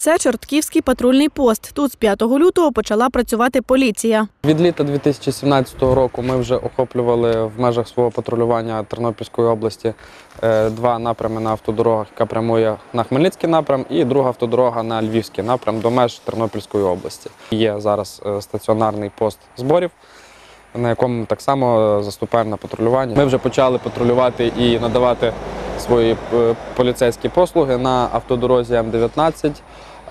Це Чортківський патрульний пост. Тут з 5 лютого почала працювати поліція. Від літа 2017 року ми вже охоплювали в межах свого патрулювання Тернопільської області е, два напрями на автодорогах, яка прямує на Хмельницький напрям, і друга автодорога на Львівський напрям до меж Тернопільської області. Є зараз е, стаціонарний пост зборів. На якому так само е, заступаємо на патрулювання. Ми вже почали патрулювати і надавати свої е, поліцейські послуги на автодорозі М19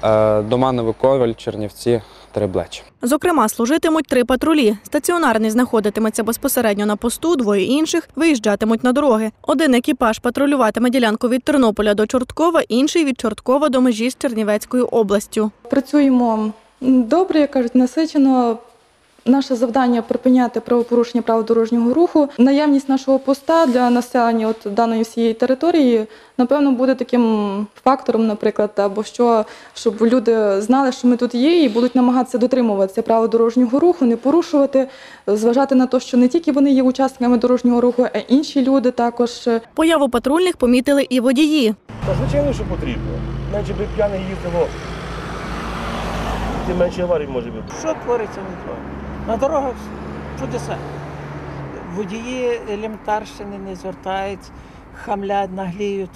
е, Доманови Коваль, Чернівці, Тереблеч. Зокрема, служитимуть три патрулі. Стаціонарний знаходитиметься безпосередньо на посту, двоє інших виїжджатимуть на дороги. Один екіпаж патрулюватиме ділянку від Тернополя до Чорткова, інший від Чорткова до межі з Чернівецькою областю. Працюємо добре, як кажуть, насичено. Наше завдання припиняти правопорушення правил дорожнього руху. Наявність нашого поста для населення от даної всієї території, напевно, буде таким фактором, наприклад, або що, щоб люди знали, що ми тут є, і будуть намагатися дотримуватися правил дорожнього руху, не порушувати, зважати на те, що не тільки вони є учасниками дорожнього руху, а й інші люди також. Появу патрульних помітили і водії. Та звичайно, що потрібно. Менше би п'яний їздило, тим менше аварій може бути. Що твориться на дорогах? На дорогах чудеса. Водії елементарщини не звертають, хамлять, нагліють.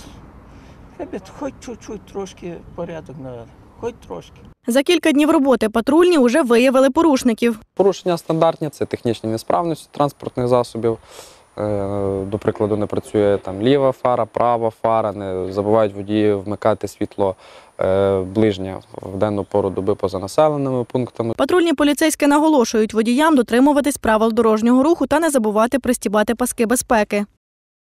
Хоч чуть-чуть трошки порядок навели, хоч трошки. За кілька днів роботи патрульні вже виявили порушників. Порушення стандартні це технічні несправності транспортних засобів. Е, До прикладу, не працює там ліва фара, права фара, не забувають водії вмикати світло е, ближнє в денну пору доби поза населеними пунктами. Патрульні поліцейські наголошують водіям дотримуватись правил дорожнього руху та не забувати пристібати паски безпеки.